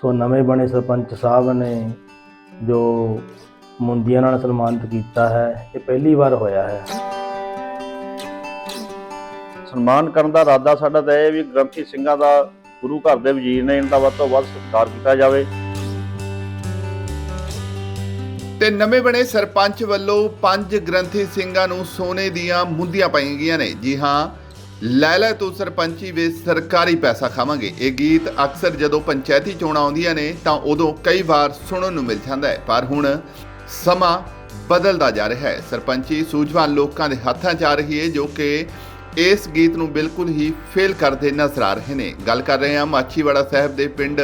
ਸੋ ਨਵੇਂ ਬਣੇ ਸਰਪੰਚ ਸਾਹਿਬ ਨੇ ਜੋ ਮੁੰਦੀਆਂ ਨਾਲ ਸਨਮਾਨਿਤ ਕੀਤਾ ਹੈ ਇਹ ਪਹਿਲੀ ਵਾਰ ਹੋਇਆ ਹੈ। ਸਨਮਾਨ ਕਰਨ ਦਾ ਇਰਾਦਾ ਸਾਡਾ ਤਾਂ ਇਹ ਵੀ ਗ੍ਰੰਥੀ ਸਿੰਘਾਂ ਦਾ ਗੁਰੂ ਘਰ ਦੇ ਵਜ਼ੀਰ ਨੇ ਇਹਨਾਂ ਦਾ ਵੱਧ ਤੋਂ ਵੱਧ ਸਤਿਕਾਰ ਕੀਤਾ ਜਾਵੇ। ਤੇ ਨਵੇਂ ਬਣੇ ਸਰਪੰਚ ਵੱਲੋਂ ਪੰਜ ਗ੍ਰੰਥੀ ਸਿੰਘਾਂ ਨੂੰ ਸੋਨੇ ਦੀਆਂ ਮੁੰਦੀਆਂ ਪਾਈਆਂ ਗਈਆਂ ਨੇ। ਜੀ ਹਾਂ ਲੈ ਲੈ ਤੋਂ ਸਰਪੰਚੀ ਵਿੱਚ ਸਰਕਾਰੀ ਪੈਸਾ ਖਾਵਾਂਗੇ। ਇਹ ਗੀਤ ਅਕਸਰ ਜਦੋਂ ਪੰਚਾਇਤੀ ਚੋਣਾਂ ਆਉਂਦੀਆਂ ਨੇ, ਤਾਂ ਉਦੋਂ ਕਈ ਵਾਰ ਸੁਣਨ ਨੂੰ ਮਿਲ ਜਾਂਦਾ ਹੈ। ਪਰ ਹੁਣ ਸਮਾਂ ਬਦਲਦਾ ਜਾ ਰਿਹਾ ਹੈ। ਸਰਪੰਚੀ ਸੂਝਵਾਨ ਲੋਕਾਂ ਦੇ ਹੱਥਾਂ 'ਚ ਆ ਰਹੀ ਹੈ, ਜੋ ਕਿ ਇਸ ਗੀਤ ਨੂੰ ਬਿਲਕੁਲ ਹੀ ਫੇਲ ਕਰਦੇ ਨਜ਼ਰ ਆ ਰਹੇ ਨੇ। ਗੱਲ ਕਰ ਰਹੇ ਹਾਂ ਮਾਛੀਵਾੜਾ ਸਾਹਿਬ ਦੇ ਪਿੰਡ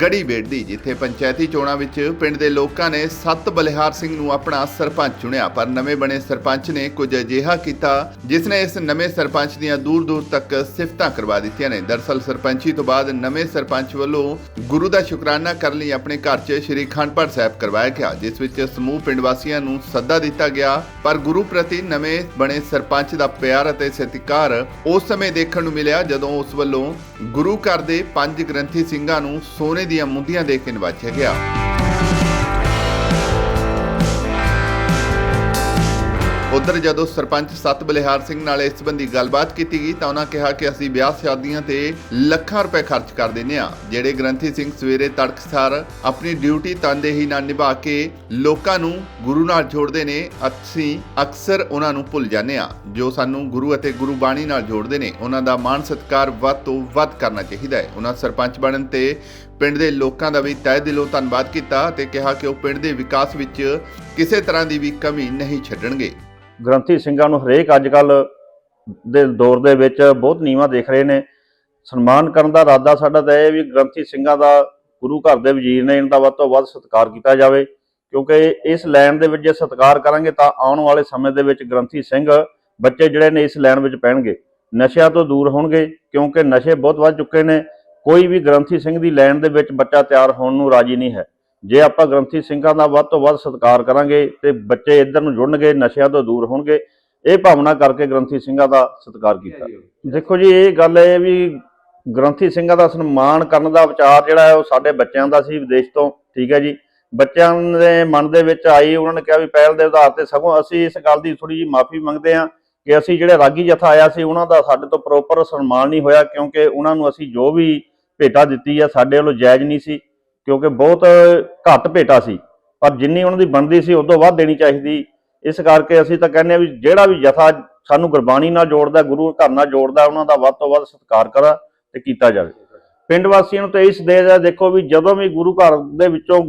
ਗੜੀ ਦੀ ਜਿੱਥੇ ਪੰਚਾਇਤੀ ਚੋਣਾਂ ਵਿੱਚ ਪਿੰਡ ਦੇ ਲੋਕਾਂ ਨੇ ਸੱਤ ਬਲਿਹਾਰ ਸਿੰਘ ਨੂੰ ਆਪਣਾ ਸਰਪੰਚ ਚੁਣਿਆ, ਪਰ ਨਵੇਂ ਬਣੇ ਸਰਪੰਚ ਨੇ ਕੁਝ ਅਜਿਹਾ ਕੀਤਾ ਜਿਸ ਨੇ ਇਸ ਨਵੇਂ ਸਰਪੰਚ ਦੀਆਂ ਦੂਰ-ਦੂਰ ਤੱਕ ਸਿਫਤਾਂ ਕਰਵਾ ਦਿੱਤੀਆਂ ਨੇ। ਦਰਸਲ ਸਰਪੰਚੀ ਤੋਂ ਬਾਅਦ ਨਵੇਂ ਸਰਪੰਚ ਵੱਲੋਂ ਗੁਰੂ ਦਾ ਸ਼ੁਕਰਾਨਾ ਕਰਨ ਲਈ ਆਪਣੇ ਘਰ 'ਚ ਸ੍ਰੀ ਖੰਡਪੜ ਸਾਹਿਬ ਕਰਵਾਇਆ ਗਿਆ, ਜਿਸ ਵਿੱਚ ਸਮੂਹ ਪਿੰਡ ਵਾਸੀਆਂ ਨੂੰ ਸੱਦਾ ਦਿੱਤਾ ਗਿਆ, ਪਰ ਗੁਰੂ ਪ੍ਰਤੀ ਨਵੇਂ ਬਣੇ ਸਰਪੰਚ ਦਾ ਪਿਆਰ ਅਤੇ ਸਤਿਕਾਰ ਉਸ ਸਮੇਂ ਦੇਖਣ ਨੂੰ ਮਿਲਿਆ ਜਦੋਂ ਉਸ ਵੱਲੋਂ ਗੁਰੂ ਘਰ ਦੇ ਪੰਜ ਗ੍ਰੰਥੀ ਸਿੰਘਾਂ ਨੂੰ ਸੋਨੇ ਦੀਆਂ ਮੁੰਦੀਆਂ ਦੇ ਕੇ ਨਿਵਾਜਿਆ ਗਿਆ। ਉਧਰ ਜਦੋਂ ਸਰਪੰਚ ਸਤ ਬਲਿਹਾਰ ਸਿੰਘ ਨਾਲ ਇਸ ਸੰਬੰਧੀ ਗੱਲਬਾਤ ਕੀਤੀ ਗਈ ਤਾਂ ਉਹਨਾਂ ਕਿਹਾ ਕਿ ਅਸੀਂ ਵਿਆਹ ਸ਼ਾਦੀਆਂ ਤੇ ਲੱਖਾਂ ਰੁਪਏ ਖਰਚ ਕਰ ਦਿੰਦੇ ਆ ਜਿਹੜੇ ਗ੍ਰੰਥੀ ਸਿੰਘ ਸਵੇਰੇ ਤੜਕਸਾਰ ਆਪਣੀ ਡਿਊਟੀ ਤਨਦੇਹੀ ਨਾਲ ਨਿਭਾ ਕੇ ਲੋਕਾਂ ਨੂੰ ਗੁਰੂ ਨਾਲ ਜੋੜਦੇ ਨੇ, ਅਸੀਂ ਅਕਸਰ ਉਹਨਾਂ ਨੂੰ ਭੁੱਲ ਜਾਂਦੇ ਆ ਜੋ ਸਾਨੂੰ ਗੁਰੂ ਅਤੇ ਗੁਰੂ ਬਾਣੀ ਨਾਲ ਜੋੜਦੇ ਨੇ, ਉਹਨਾਂ ਦਾ ਮਾਣ ਸਤਿਕਾਰ ਵੱਧ ਤੋਂ ਵੱਧ ਕਰਨਾ ਚਾਹੀਦਾ ਹੈ। ਉਹਨਾਂ ਸਰਪੰਚ ਬਣਨ ਤੇ ਪਿੰਡ ਦੇ ਲੋਕਾਂ ਦਾ ਵੀ ਤਹਿ ਦਿਲੋਂ ਧੰਨਵਾਦ ਕੀਤਾ ਤੇ ਕਿਹਾ ਕਿ ਉਹ ਪਿੰਡ ਦੇ ਵਿਕਾਸ ਵਿੱਚ ਕਿਸੇ ਤਰ੍ਹਾਂ ਦੀ ਵੀ ਕਮੀ ਨਹੀਂ ਛੱਡਣਗੇ। ਗ੍ਰੰਥੀ ਸਿੰਘਾਂ ਨੂੰ ਹਰੇਕ ਅੱਜ ਕੱਲ ਦੇ ਦੌਰ ਦੇ ਵਿੱਚ ਬਹੁਤ ਨੀਵਾਂ ਦੇਖ ਰਹੇ ਨੇ। ਸਨਮਾਨ ਕਰਨ ਦਾ ਇਰਾਦਾ ਸਾਡਾ ਤਾਂ ਇਹ ਵੀ ਗ੍ਰੰਥੀ ਸਿੰਘਾਂ ਦਾ ਗੁਰੂ ਘਰ ਦੇ ਵਜ਼ੀਰ ਨੇ ਇਹਨਾਂ ਦਾ ਵੱਧ ਤੋਂ ਵੱਧ ਸਤਿਕਾਰ ਕੀਤਾ ਜਾਵੇ। ਕਿਉਂਕਿ ਇਸ ਲਾਈਨ ਦੇ ਵਿੱਚ ਜੇ ਸਤਿਕਾਰ ਕਰਾਂਗੇ ਤਾਂ ਆਉਣ ਵਾਲੇ ਸਮੇਂ ਦੇ ਵਿੱਚ ਗ੍ਰੰਥੀ ਸਿੰਘ ਬੱਚੇ ਜਿਹੜੇ ਨੇ ਇਸ ਲਾਈਨ ਵਿੱਚ ਪੈਣਗੇ। ਨਸ਼ਿਆਂ ਤੋਂ ਦੂਰ ਹੋਣਗੇ ਕਿਉਂਕਿ ਨਸ਼ੇ ਬਹੁਤ ਵੱਧ ਚੁੱਕੇ ਨੇ। ਕੋਈ ਵੀ ਗ੍ਰੰਥੀ ਸਿੰਘ ਦੀ ਲਾਈਨ ਦੇ ਵਿੱਚ ਬੱਚਾ ਤਿਆਰ ਹੋਣ ਨੂੰ ਰਾਜੀ ਨਹੀਂ ਹੈ। ਜੇ ਆਪਾਂ ਗ੍ਰੰਥੀ ਸਿੰਘਾਂ ਦਾ ਵੱਧ ਤੋਂ ਵੱਧ ਸਤਿਕਾਰ ਕਰਾਂਗੇ ਤੇ ਬੱਚੇ ਇੱਧਰ ਨੂੰ ਜੁੜਨਗੇ ਨਸ਼ਿਆਂ ਤੋਂ ਦੂਰ ਹੋਣਗੇ ਇਹ ਭਾਵਨਾ ਕਰਕੇ ਗ੍ਰੰਥੀ ਸਿੰਘਾਂ ਦਾ ਸਤਿਕਾਰ ਕੀਤਾ। ਦੇਖੋ ਜੀ ਇਹ ਗੱਲ ਹੈ ਵੀ ਗ੍ਰੰਥੀ ਸਿੰਘਾਂ ਦਾ ਸਨਮਾਨ ਕਰਨ ਦਾ ਵਿਚਾਰ ਜਿਹੜਾ ਹੈ ਉਹ ਸਾਡੇ ਬੱਚਿਆਂ ਦਾ ਸੀ ਵਿਦੇਸ਼ ਤੋਂ ਠੀਕ ਹੈ ਜੀ। ਬੱਚਿਆਂ ਦੇ ਮਨ ਦੇ ਵਿੱਚ ਆਈ ਉਹਨਾਂ ਨੇ ਕਿਹਾ ਵੀ ਪਹਿਲ ਦੇ ਆਧਾਰ ਤੇ ਸਗੋਂ ਅਸੀਂ ਇਸ ਗੱਲ ਦੀ ਥੋੜੀ ਜਿਹੀ ਮਾਫੀ ਮੰਗਦੇ ਹਾਂ ਕਿ ਅਸੀਂ ਜਿਹੜੇ ਰਾਗੀ ਜਥਾ ਆਇਆ ਸੀ ਉਹਨਾਂ ਦਾ ਸਾਡੇ ਤੋਂ ਪ੍ਰੋਪਰ ਸਨਮਾਨ ਨਹੀਂ ਹੋਇਆ ਕਿਉਂਕਿ ਉਹਨਾਂ ਨੂੰ ਅਸੀਂ ਜੋ ਵੀ ਭੇਟਾ ਦਿੱਤੀ ਹੈ ਸਾਡੇ ਵੱਲੋਂ ਜਾਇਜ਼ ਨਹੀਂ ਸੀ। ਕਿਉਂਕਿ ਬਹੁਤ ਘੱਟ ਭੇਟਾ ਸੀ। ਪਰ ਜਿੰਨੀ ਉਹਨਾਂ ਦੀ ਬਣਦੀ ਸੀ, ਉਦੋਂ ਵੱਧ ਦੇਣੀ ਚਾਹੀਦੀ। ਇਸ ਕਰਕੇ ਅਸੀਂ ਤਾਂ ਕਹਿੰਦੇ ਆ ਵੀ ਜਿਹੜਾ ਵੀ ਜਥਾ ਸਾਨੂੰ ਗੁਰਬਾਣੀ ਨਾਲ ਜੋੜਦਾ, ਗੁਰੂ ਘਰ ਨਾਲ ਜੋੜਦਾ, ਉਹਨਾਂ ਦਾ ਵੱਧ ਤੋਂ ਵੱਧ ਸਤਿਕਾਰ ਕਰਾ ਤੇ ਕੀਤਾ ਜਾਵੇ। ਪਿੰਡ ਵਾਸੀਆਂ ਨੂੰ ਤਾਂ ਇਸ ਦੇ ਹੈ, ਦੇਖੋ ਵੀ ਜਦੋਂ ਵੀ ਗੁਰੂ ਘਰ ਦੇ ਵਿੱਚੋਂ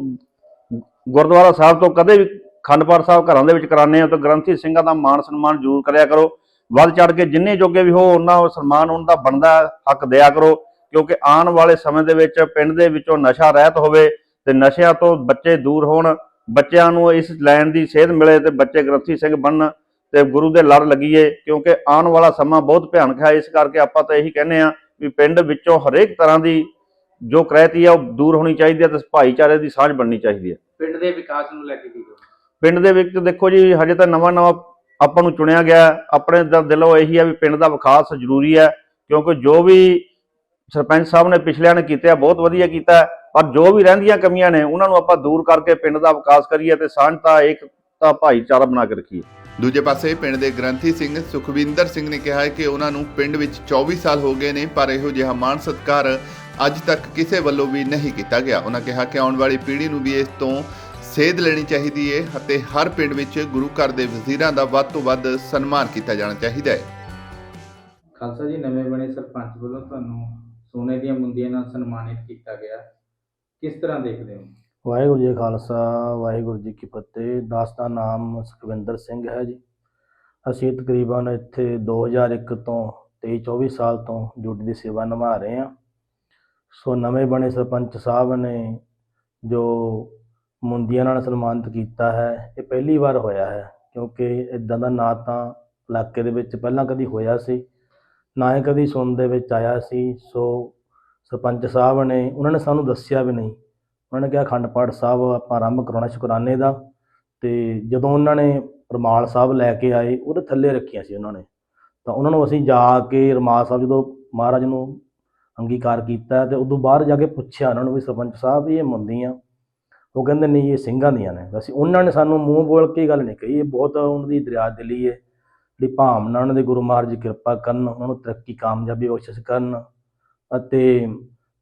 ਗੁਰਦੁਆਰਾ ਸਾਹਿਬ ਤੋਂ ਕਦੇ ਵੀ ਖੰਡ ਸਾਹਿਬ ਘਰਾਂ ਦੇ ਵਿੱਚ ਕਰਾਉਂਦੇ ਆ ਤਾਂ ਗ੍ਰੰਥੀ ਸਿੰਘਾਂ ਦਾ ਮਾਣ ਸਨਮਾਨ ਜ਼ਰੂਰ ਕਰਿਆ ਕਰੋ। ਵੱਧ ਚੜ ਕੇ ਜਿੰਨੇ ਜੋਗੇ ਵੀ ਹੋ, ਉਹਨਾਂ ਸਨਮਾਨ, ਉਹਨਾਂ ਦਾ ਬਣਦਾ ਹੱਕ ਦਿਆ ਕਰੋ। ਕਿਉਂਕਿ ਆਉਣ ਵਾਲੇ ਸਮੇਂ ਦੇ ਵਿੱਚ ਪਿੰਡ ਦੇ ਵਿੱਚੋਂ ਨਸ਼ਾ ਰਹਿਤ ਹੋਵੇ ਤੇ ਨਸ਼ਿਆਂ ਤੋਂ ਬੱਚੇ ਦੂਰ ਹੋਣ ਬੱਚਿਆਂ ਨੂੰ ਇਸ ਲਾਈਨ ਦੀ ਸੇਧ ਮਿਲੇ ਤੇ ਬੱਚੇ ਗ੍ਰੰਥੀ ਸਿੰਘ ਬਣਨ ਤੇ ਗੁਰੂ ਦੇ ਲੜ ਲੱਗੀਏ ਕਿਉਂਕਿ ਆਉਣ ਵਾਲਾ ਸਮਾਂ ਬਹੁਤ ਭਿਆਨਕ ਹੈ ਇਸ ਕਰਕੇ ਆਪਾਂ ਤਾਂ ਇਹੀ ਕਹਿੰਦੇ ਆ ਵੀ ਪਿੰਡ ਵਿੱਚੋਂ ਹਰੇਕ ਤਰ੍ਹਾਂ ਦੀ ਜੋ ਕ੍ਰੈਤੀ ਆ ਉਹ ਦੂਰ ਹੋਣੀ ਚਾਹੀਦੀ ਹੈ ਤੇ ਭਾਈਚਾਰੇ ਦੀ ਸਾਂਝ ਬਣਨੀ ਚਾਹੀਦੀ ਹੈ ਪਿੰਡ ਦੇ ਵਿਕਾਸ ਨੂੰ ਲੈ ਕੇ ਕੀ? ਪਿੰਡ ਦੇ ਵਿੱਚ ਦੇਖੋ ਜੀ ਹਜੇ ਤਾਂ ਨਵਾਂ ਨਵਾਂ ਆਪਾਂ ਨੂੰ ਚੁਣਿਆ ਗਿਆ। ਆਪਣੇ ਦਿਲੋਂ ਇਹੀ ਹੈ ਵੀ ਪਿੰਡ ਦਾ ਵਿਕਾਸ ਜ਼ਰੂਰੀ ਹੈ ਕਿਉਂਕਿ ਜੋ ਵੀ ਸਰਪੰਚ ਸਾਹਿਬ ਨੇ ਪਿਛਲਿਆਂ ਨੇ ਕੀਤਾ ਬਹੁਤ ਵਧੀਆ ਕੀਤਾ ਪਰ ਜੋ ਵੀ ਰਹਿੰਦੀਆਂ ਕਮੀਆਂ ਨੇ ਉਹਨਾਂ ਨੂੰ ਆਪਾਂ ਦੂਰ ਕਰਕੇ ਪਿੰਡ ਦਾ ਵਿਕਾਸ ਕਰੀਏ ਤੇ ਸਾਂਝਤਾ ਏਕਤਾ ਭਾਈਚਾਰਾ ਬਣਾ ਕੇ ਰੱਖੀਏ। ਦੂਜੇ ਪਾਸੇ ਪਿੰਡ ਦੇ ਗ੍ਰੰਥੀ ਸਿੰਘ ਸੁਖਵਿੰਦਰ ਸਿੰਘ ਨੇ ਕਿਹਾ ਹੈ ਕਿ ਉਹਨਾਂ ਨੂੰ ਪਿੰਡ ਵਿੱਚ 24 ਸਾਲ ਹੋ ਗਏ ਨੇ ਪਰ ਇਹੋ ਜਿਹਾ ਮਾਣ ਸਤਿਕਾਰ ਅੱਜ ਤੱਕ ਕਿਸੇ ਵੱਲੋਂ ਵੀ ਨਹੀਂ ਕੀਤਾ ਗਿਆ। ਉਹਨਾਂ ਕਿਹਾ ਕਿ ਆਉਣ ਵਾਲੀ ਪੀੜ੍ਹੀ ਨੂੰ ਵੀ ਇਸ ਤੋਂ ਸੇਧ ਲੈਣੀ ਚਾਹੀਦੀ ਹੈ ਅਤੇ ਹਰ ਪਿੰਡ ਵਿੱਚ ਗੁਰੂ ਘਰ ਦੇ ਵਜ਼ੀਰਾਂ ਦਾ ਵੱਧ ਤੋਂ ਵੱਧ ਸਨਮਾਨ ਕੀਤਾ ਜਾਣਾ ਚਾਹੀਦਾ ਹੈ। ਖਾਲਸਾ ਜੀ ਨਵੇਂ ਬਣੇ ਸਰਪੰਚ ਵੱਲੋਂ ਤੁਹਾਨੂੰ ਸੋਨੇ ਦੀਆਂ ਮੁੰਦੀਆਂ ਨਾਲ ਸਨਮਾਨਿਤ ਕੀਤਾ ਗਿਆ। ਕਿਸ ਤਰ੍ਹਾਂ ਦੇਖਦੇ ਹੋ? ਵਾਹਿਗੁਰੂ ਜੀ ਕਾ ਖਾਲਸਾ, ਵਾਹਿਗੁਰੂ ਜੀ ਕੀ ਫਤਿਹ। ਦਾਸ ਦਾ ਨਾਮ ਸੁਖਵਿੰਦਰ ਸਿੰਘ ਹੈ ਜੀ। ਅਸੀਂ ਤਕਰੀਬਨ ਇੱਥੇ 2001 ਤੋਂ 23 24 ਸਾਲ ਤੋਂ ਡਿਊਟੀ ਦੀ ਸੇਵਾ ਨਿਭਾ ਰਹੇ ਹਾਂ। ਸੋ ਨਵੇਂ ਬਣੇ ਸਰਪੰਚ ਸਾਹਿਬ ਨੇ ਜੋ ਮੁੰਦੀਆਂ ਨਾਲ ਸਨਮਾਨਿਤ ਕੀਤਾ ਹੈ, ਇਹ ਪਹਿਲੀ ਵਾਰ ਹੋਇਆ ਹੈ। ਕਿਉਂਕਿ ਇਦਾਂ ਦਾ ਨਾਂ ਤਾਂ ਇਲਾਕੇ ਦੇ ਵਿੱਚ ਪਹਿਲਾਂ ਕਦੀ ਹੋਇਆ ਸੀ। ਨਾ ਹੀ ਕਦੀ ਸੁਣ ਦੇ ਵਿੱਚ ਆਇਆ ਸੀ। ਸੋ ਸਰਪੰਚ ਸਾਹਿਬ ਨੇ, ਉਹਨਾਂ ਨੇ ਸਾਨੂੰ ਦੱਸਿਆ ਵੀ ਨਹੀਂ। ਉਹਨਾਂ ਨੇ ਕਿਹਾ, ਅਖੰਡ ਪਾਠ ਸਾਹਿਬ ਆਪਾਂ ਆਰੰਭ ਕਰਾਉਣਾ ਸ਼ੁਕਰਾਨੇ ਦਾ। ਤੇ ਜਦੋਂ ਉਹਨਾਂ ਨੇ ਰਮਾਲ ਸਾਹਿਬ ਲੈ ਕੇ ਆਏ, ਉਹਦੇ ਥੱਲੇ ਰੱਖੀਆਂ ਸੀ ਉਹਨਾਂ ਨੇ। ਤਾਂ ਉਹਨਾਂ ਨੂੰ ਅਸੀਂ ਜਾ ਕੇ ਰਮਾਲ ਸਾਹਿਬ ਜਦੋਂ ਮਹਾਰਾਜ ਨੂੰ ਅੰਗੀਕਾਰ ਕੀਤਾ ਤੇ ਉਦੋਂ ਬਾਹਰ ਜਾ ਕੇ ਪੁੱਛਿਆ ਉਹਨਾਂ ਨੂੰ ਵੀ, ਸਰਪੰਚ ਸਾਹਿਬ ਵੀ ਇਹ ਮੁੰਦੀਆਂ। ਉਹ ਕਹਿੰਦੇ, ਨਹੀਂ, ਇਹ ਸਿੰਘਾਂ ਦੀਆਂ ਨੇ। ਵੈਸੇ ਉਹਨਾਂ ਨੇ ਸਾਨੂੰ ਮੂੰਹ ਬੋਲ ਕੇ ਗੱਲ ਨਹੀਂ ਕਹੀ। ਇਹ ਬਹੁਤ ਉਹਨਾਂ ਦੀ ਦਰਿਆ ਦਿਲੀ ਹੈ ਜਿਹੜੀ ਭਾਵਨਾ ਉਹਨਾਂ ਦੇ ਗੁਰੂ ਮਹਾਰਾਜ ਦੀ ਕਿਰਪਾ ਕਰਨ, ਉਹਨਾਂ ਨੂੰ ਤਰੱਕੀ, ਕਾਮਯਾਬੀ ਬਖਸ਼ਿਸ਼ ਕਰਨ ਅਤੇ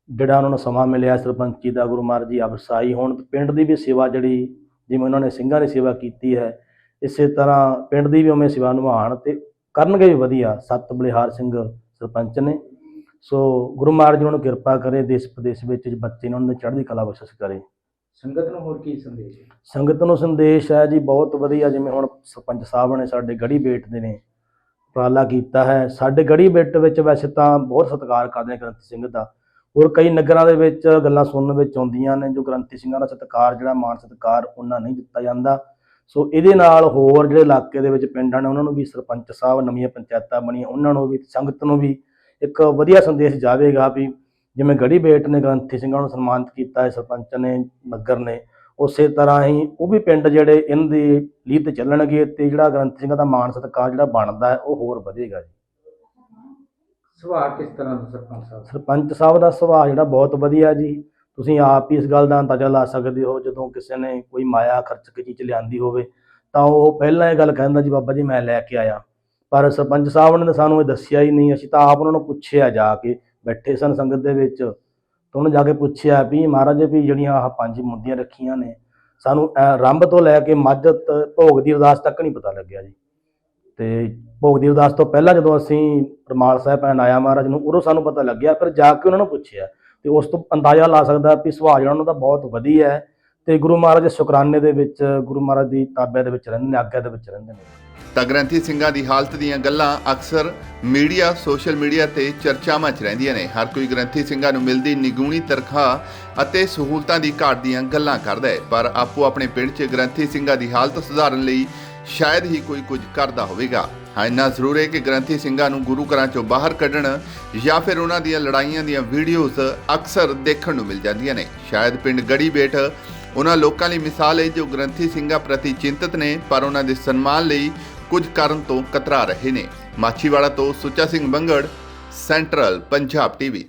ਜਿਹੜਾ ਉਹਨਾਂ ਨੂੰ ਸਮਾਂ ਮਿਲਿਆ ਸਰਪੰਚੀ ਦਾ, ਗੁਰੂ ਮਹਾਰਾਜ ਜੀ ਅਵਸਾਈ ਹੋਣ ਪਿੰਡ ਦੀ ਵੀ ਸੇਵਾ ਜਿਹੜੀ, ਜਿਵੇਂ ਉਹਨਾਂ ਨੇ ਸਿੰਘਾਂ ਦੀ ਸੇਵਾ ਕੀਤੀ ਹੈ, ਇਸੇ ਤਰ੍ਹਾਂ ਪਿੰਡ ਦੀ ਵੀ ਉਵੇਂ ਸੇਵਾ ਨਿਭਾਉਣ ਤੇ ਕਰਨਗੇ ਵੀ ਵਧੀਆ, ਸਤ ਬਲਿਹਾਰ ਸਿੰਘ ਸਰਪੰਚ ਨੇ। ਸੋ ਗੁਰੂ ਮਹਾਰਾਜ ਜੀ ਉਹਨਾਂ ਨੂੰ ਕਿਰਪਾ ਕਰੇ ਦੇਸ਼ ਪ੍ਰਦੇਸ਼ ਵਿੱਚ ਬੱਚੇ ਨੇ ਉਹਨਾਂ ਦੀ ਚੜ੍ਹਦੀ ਕਲਾ ਬਖਸ਼ਿਸ਼ ਕਰੇ। ਸੰਗਤ ਨੂੰ ਹੋਰ ਕੀ ਸੰਦੇਸ਼ ਹੈ? ਸੰਗਤ ਨੂੰ ਸੰਦੇਸ਼ ਹੈ ਜੀ, ਬਹੁਤ ਵਧੀਆ ਜਿਵੇਂ ਹੁਣ ਸਰਪੰਚ ਸਾਹਿਬ ਨੇ ਸਾਡੇ ਗੜੀ ਬੇਟ ਦੇ ਨੇ, ਉਪਰਾਲਾ ਕੀਤਾ ਹੈ। ਸਾਡੇ ਗੜੀ ਬੇਟ ਵਿੱਚ ਵੈਸੇ ਤਾਂ ਬਹੁਤ ਸਤਿਕਾਰ ਕਰਦੇ ਨੇ ਗ੍ਰੰਥੀ ਸਿੰਘ ਦਾ। ਹੋਰ ਕਈ ਨਗਰਾਂ ਦੇ ਵਿੱਚ ਗੱਲਾਂ ਸੁਣਨ ਵਿੱਚ ਆਉਂਦੀਆਂ ਨੇ, ਜੋ ਗ੍ਰੰਥੀ ਸਿੰਘਾਂ ਦਾ ਸਤਿਕਾਰ, ਜਿਹੜਾ ਮਾਨ ਸਤਿਕਾਰ ਉਹਨਾਂ ਨਹੀਂ ਦਿੱਤਾ ਜਾਂਦਾ। ਸੋ ਇਹਦੇ ਨਾਲ ਹੋਰ ਜਿਹੜੇ ਇਲਾਕੇ ਦੇ ਵਿੱਚ ਪਿੰਡਾਂ ਨੇ, ਉਹਨਾਂ ਨੂੰ ਵੀ ਸਰਪੰਚ ਸਾਹਿਬ, ਨਵੀਆਂ ਪੰਚਾਇਤਾਂ ਬਣੀਆਂ, ਉਹਨਾਂ ਨੂੰ ਵੀ, ਸੰਗਤ ਨੂੰ ਵੀ ਇੱਕ ਵਧੀਆ ਸੰਦੇਸ਼ ਜਾਵੇਗਾ ਵੀ ਜਿਵੇਂ ਗੜੀ ਬੇਟ ਨੇ ਗ੍ਰੰਥੀ ਸਿੰਘਾਂ ਨੂੰ ਸਨਮਾਨਿਤ ਕੀਤਾ ਹੈ ਸਰਪੰਚ ਨੇ ਨਗਰ ਨੇ ਉਸੇ ਤਰ੍ਹਾਂ ਹੀ ਉਹ ਵੀ ਪਿੰਡ ਜਿਹੜੇ ਇਹਨਾਂ ਦੀ ਲੀਹ ਤੇ ਚੱਲਣਗੇ ਤੇ ਜਿਹੜਾ ਗ੍ਰੰਥੀ ਸਿੰਘਾਂ ਦਾ ਮਾਣ ਸਤਿਕਾਰ ਜਿਹੜਾ ਬਣਦਾ ਹੈ ਉਹ ਹੋਰ ਵਧੇਗਾ ਜੀ। ਸੁਭਾਅ ਕਿਸ ਤਰ੍ਹਾਂ ਦਾ ਸਰਪੰਚ ਸਾਹਿਬ? ਸਰਪੰਚ ਸਾਹਿਬ ਦਾ ਸੁਭਾਅ ਜਿਹੜਾ ਬਹੁਤ ਵਧੀਆ ਜੀ। ਤੁਸੀਂ ਆਪ ਹੀ ਇਸ ਗੱਲ ਦਾ ਅੰਦਾਜ਼ਾ ਲਾ ਸਕਦੇ ਹੋ ਜਦੋਂ ਕਿਸੇ ਨੇ ਕੋਈ ਮਾਇਆ ਖਰਚ ਕੇ ਚੀਜ਼ ਲਿਆਂਦੀ ਹੋਵੇ ਤਾਂ ਉਹ ਪਹਿਲਾਂ ਇਹ ਗੱਲ ਕਹਿੰਦਾ ਜੀ ਬਾਬਾ ਜੀ ਮੈਂ ਲੈ ਕੇ ਆਇਆ। ਪਰ ਸਰਪੰਚ ਸਾਹਿਬ ਨੇ ਸਾਨੂੰ ਇਹ ਦੱਸਿਆ ਹੀ ਨਹੀਂ ਅਸੀਂ ਤਾਂ ਆਪ ਉਹਨਾਂ ਨੂੰ ਪੁੱਛਿਆ ਜਾ ਕੇ ਬੈਠੇ ਸਨ ਸੰਗਤ ਦੇ ਵਿੱਚ। ਤਾਂ ਉਹਨੂੰ ਜਾ ਕੇ ਪੁੱਛਿਆ ਵੀ ਮਹਾਰਾਜ ਵੀ ਜਿਹੜੀਆਂ ਆਹ ਪੰਜ ਮੁੰਦੀਆਂ ਰੱਖੀਆਂ ਨੇ, ਸਾਨੂੰ ਰੰਭ ਤੋਂ ਲੈ ਕੇ ਮੱਝ ਭੋਗ ਦੀ ਅਰਦਾਸ ਤੱਕ ਨਹੀਂ ਪਤਾ ਲੱਗਿਆ ਜੀ। ਤੇ ਭੋਗ ਦੀ ਅਰਦਾਸ ਤੋਂ ਪਹਿਲਾਂ ਜਦੋਂ ਅਸੀਂ ਰਮਾਲ ਸਾਹਿਬ ਪੈਣ ਆਇਆ ਮਹਾਰਾਜ ਨੂੰ, ਉਦੋਂ ਸਾਨੂੰ ਪਤਾ ਲੱਗਿਆ, ਫਿਰ ਜਾ ਕੇ ਉਹਨਾਂ ਨੂੰ ਪੁੱਛਿਆ। ਤੇ ਉਸ ਤੋਂ ਅੰਦਾਜ਼ਾ ਲਾ ਸਕਦਾ ਵੀ ਸੁਭਾਅ ਜਿਹੜਾ ਉਹਨਾਂ ਦਾ ਬਹੁਤ ਵਧੀਆ ਹੈ। ਤੇ ਗੁਰੂ ਮਹਾਰਾਜ ਦੇ ਸ਼ੁਕਰਾਨੇ ਦੇ ਵਿੱਚ, ਗੁਰੂ ਮਹਾਰਾਜ ਦੀ ਤਾਬਿਆ ਦੇ ਵਿੱਚ ਰਹਿੰਦੇ ਨੇ, ਆਗਿਆ ਦੇ ਵਿੱਚ ਰਹਿੰਦੇ ਨੇ। ਤਾਂ ਗ੍ਰੰਥੀ ਸਿੰਘਾਂ ਦੀ ਹਾਲਤ ਦੀਆਂ ਗੱਲਾਂ ਅਕਸਰ ਮੀਡੀਆ, ਸੋਸ਼ਲ ਮੀਡੀਆ ਤੇ ਚਰਚਾਵਾਂ 'ਚ ਰਹਿੰਦੀਆਂ ਨੇ। ਹਰ ਕੋਈ ਗ੍ਰੰਥੀ ਸਿੰਘਾਂ ਨੂੰ ਮਿਲਦੀ ਨਿਗੂਣੀ ਤਨਖਾਹ ਅਤੇ ਸਹੂਲਤਾਂ ਦੀ ਘਾਟ ਦੀਆਂ ਗੱਲਾਂ ਕਰਦਾ ਹੈ, ਪਰ ਆਪੋ ਆਪਣੇ ਪਿੰਡ 'ਚ ਗ੍ਰੰਥੀ ਸਿੰਘਾਂ ਦੀ ਹਾਲਤ ਸੁਧਾਰਨ ਲਈ ਸ਼ਾਇਦ ਹੀ ਕੋਈ ਕੁਝ ਕਰਦਾ ਹੋਵੇਗਾ। ਹਾਂ, ਇੰਨਾ ਜ਼ਰੂਰ ਹੈ ਕਿ ਗ੍ਰੰਥੀ ਸਿੰਘਾਂ ਨੂੰ ਗੁਰੂ ਘਰਾਂ 'ਚੋਂ ਬਾਹਰ ਕੱਢਣ ਜਾਂ ਫਿਰ ਉਹਨਾਂ ਦੀਆਂ ਲੜਾਈਆਂ ਦੀਆਂ ਵੀਡੀਓਜ਼ ਅਕਸਰ ਦੇਖਣ ਨੂੰ ਮਿਲ ਜਾਂਦੀਆਂ ਨੇ। ਸ਼ਾਇਦ ਪਿੰਡ ਗੜੀ ਬੇਟ ਉਹਨਾਂ ਲੋਕਾਂ ਲਈ ਮਿਸਾਲ ਹੈ, ਜੋ ਗ੍ਰੰਥੀ ਸਿੰਘਾਂ ਪ੍ਰਤੀ ਚਿੰਤਤ ਨੇ, ਪਰ ਉਹਨਾਂ ਦੇ ਸਨਮਾਨ ਲਈ ਕੁਝ ਕਰਨ ਤੋਂ ਕਤਰਾ ਰਹੇ ਨੇ। ਮਾਛੀਵਾੜਾ ਤੋਂ ਸੁੱਚਾ ਸਿੰਘ ਬੰਗੜ, ਸੈਂਟਰਲ ਪੰਜਾਬ ਟੀਵੀ।